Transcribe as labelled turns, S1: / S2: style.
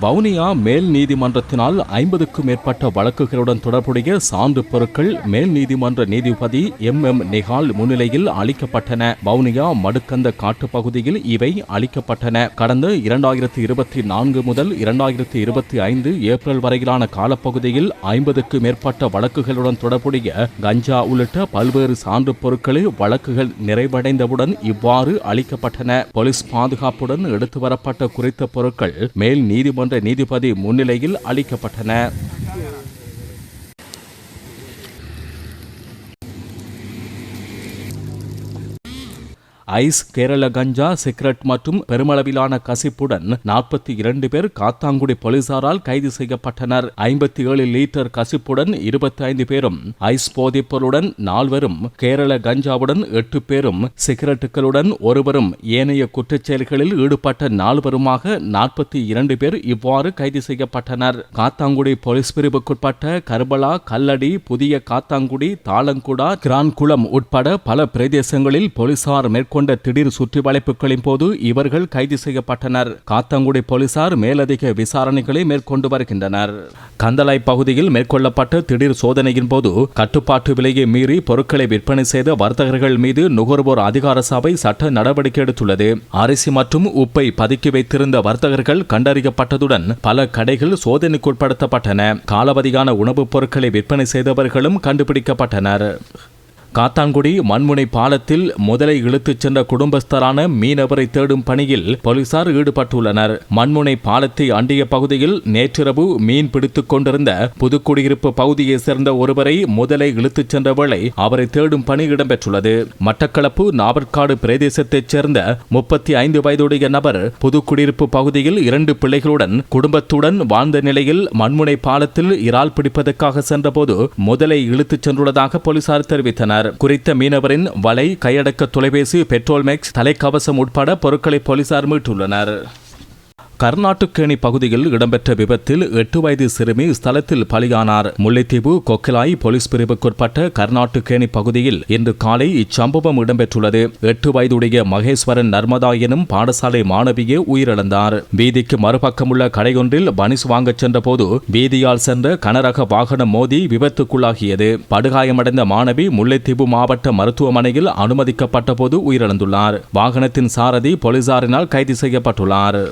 S1: வவுனியா மேல் நீதிமன்றத்தினால் ஐம்பதுக்கும் மேற்பட்ட வழக்குகளுடன் தொடர்புடைய சான்று பொருட்கள் மேல் நீதிமன்ற நீதிபதி எம் எம் நிகால் முன்னிலையில் அளிக்கப்பட்டன. வவுனியா மடுக்கந்த காட்டுப்பகுதியில் இவை அளிக்கப்பட்டன. கடந்த இரண்டாயிரத்தி இருபத்தி நான்கு முதல் இரண்டாயிரத்தி இருபத்தி ஐந்து ஏப்ரல் வரையிலான காலப்பகுதியில் ஐம்பதுக்கு மேற்பட்ட வழக்குகளுடன் தொடர்புடைய கஞ்சா உள்ளிட்ட பல்வேறு சான்று பொருட்களில் வழக்குகள் நிறைவடைந்தவுடன் இவ்வாறு அளிக்கப்பட்டன. போலீஸ் பாதுகாப்புடன் எடுத்து வரப்பட்ட குறித்த பொருட்கள் மேல் நீதிமன்ற நீதிபதி முன்னிலையில் அளிக்கப்பட்டன. ஐஸ் கேரள கஞ்சா சிகரெட் மற்றும் பெருமளவிலான கசிப்புடன் நாற்பத்தி இரண்டு பேர் காத்தாங்குடி போலீசாரால் கைது செய்யப்பட்டனர். ஐம்பத்தி ஏழு லிட்டர் கசிப்புடன் இருபத்தி ஐந்து பேரும் ஐஸ் போதைப்பொருளுடன் நால்வரும் கேரள கஞ்சாவுடன் எட்டு பேரும் சிகரெட்டுகளுடன் ஒருவரும் ஏனைய குற்றச்செயல்களில் ஈடுபட்ட நால்வருமாக நாற்பத்தி இரண்டு பேர் இவ்வாறு கைது செய்யப்பட்டனர். காத்தாங்குடி போலீஸ் பிரிவுக்குட்பட்ட கர்பலா கல்லடி புதிய காத்தாங்குடி தாளங்குடா கிரான்குளம் உட்பட பல பிரதேசங்களில் போலீசார் மேற்கொண்ட திடீர் சுற்றி வளைப்புகளின் போது இவர்கள் கைது செய்யப்பட்டனர். காத்தாங்குடி போலீசார் மேலதிக விசாரணைகளை மேற்கொண்டு வருகின்றனர். கந்தலாய் பகுதியில் மேற்கொள்ளப்பட்ட திடீர் சோதனையின் போது கட்டுப்பாட்டு விலையை மீறி பொருட்களை விற்பனை செய்த வர்த்தகர்கள் மீது நுகர்வோர் அதிகார சபை சட்ட நடவடிக்கை எடுத்துள்ளது. அரிசி மற்றும் உப்பை பதுக்கி வைத்திருந்த வர்த்தகர்கள் கண்டறியப்பட்டதுடன் பல கடைகள் சோதனைக்குட்படுத்தப்பட்டன. காலவதியான உணவுப் பொருட்களை விற்பனை செய்தவர்களும் கண்டுபிடிக்கப்பட்டனர். காத்தான்குடி மண்முனை பாலத்தில் முதலை இழுத்துச் சென்ற குடும்பஸ்தரான மீனவரை தேடும் பணியில் போலீசார் ஈடுபட்டுள்ளனர். மண்முனை பாலத்தை அண்டிய பகுதியில் நேற்றிரவு மீன் பிடித்துக் கொண்டிருந்த புதுக்குடியிருப்பு பகுதியைச் சேர்ந்த ஒருவரை முதலை இழுத்துச் சென்ற வேளை அவரை தேடும் பணி இடம்பெற்றுள்ளது. மட்டக்களப்பு நாவற்காடு பிரதேசத்தைச் சேர்ந்த முப்பத்தி ஐந்து வயதுடைய நபர் புதுக்குடியிருப்பு பகுதியில் இரண்டு பிள்ளைகளுடன் குடும்பத்துடன் வாழ்ந்த நிலையில் மண்முனை பாலத்தில் இறால் பிடிப்பதற்காக சென்றபோது முதலை இழுத்துச் சென்றுள்ளதாக போலீசார் தெரிவித்தனர். குறித்த மீனவரின் வலை கையடக்க தொலைபேசி பெட்ரோல் மேக்ஸ் தலைக்கவசம் உட்பட பொருட்களை போலீசார் மீட்டுள்ளனர். கர்நாட்டுக்கேணி பகுதியில் இடம்பெற்ற விபத்தில் எட்டு வயது சிறுமி ஸ்தலத்தில் பலியானார். முல்லைத்தீவு கொக்கிலாய் போலீஸ் பிரிவுக்குட்பட்ட கர்நாட்டுக்கேணி பகுதியில் இன்று காலை இச்சம்பவம் இடம்பெற்றுள்ளது. எட்டு வயதுடைய மகேஸ்வரன் நர்மதா எனும் பாடசாலை மாணவியே உயிரிழந்தார். வீதிக்கு மறுபக்கமுள்ள கடையொன்றில் பனிசு வாங்கச் சென்றபோது வீதியால் சென்ற கனரக வாகனம் மோதி விபத்துக்குள்ளாகியது. படுகாயமடைந்த மாணவி முல்லைத்தீவு மாவட்ட மருத்துவமனையில் அனுமதிக்கப்பட்ட போது உயிரிழந்துள்ளார். வாகனத்தின் சாரதி போலீசாரினால் கைது செய்யப்பட்டுள்ளார்.